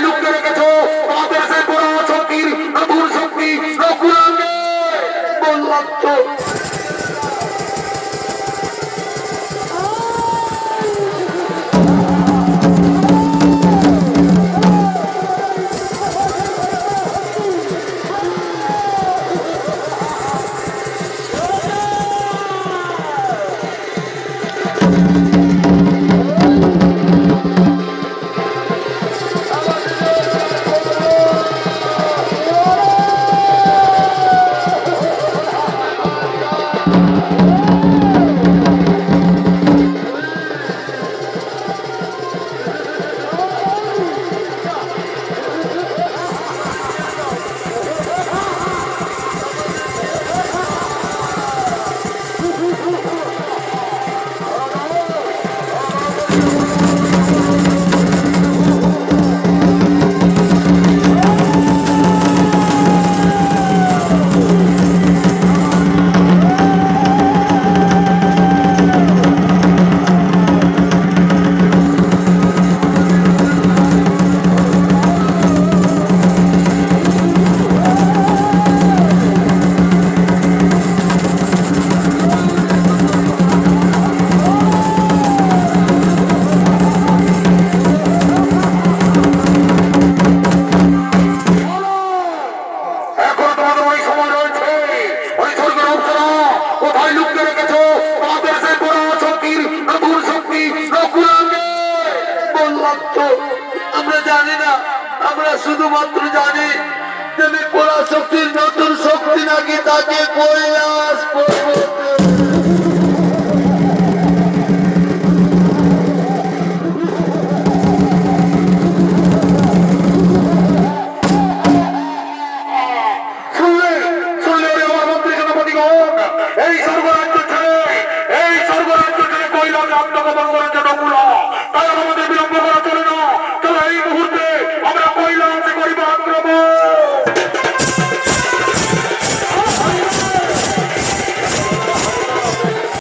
লোককে রেখেছো ভক্ত আমরা জানি না, আমরা শুধুমাত্র জানি দেবী কোলা শক্তির নতুন শক্তি নাকি তাকে কৈলাস এই স্বর্গরাজ্য ছেড়ে, এই স্বর্গরাজ্য ছেড়ে কৈলাস আত্মগোপন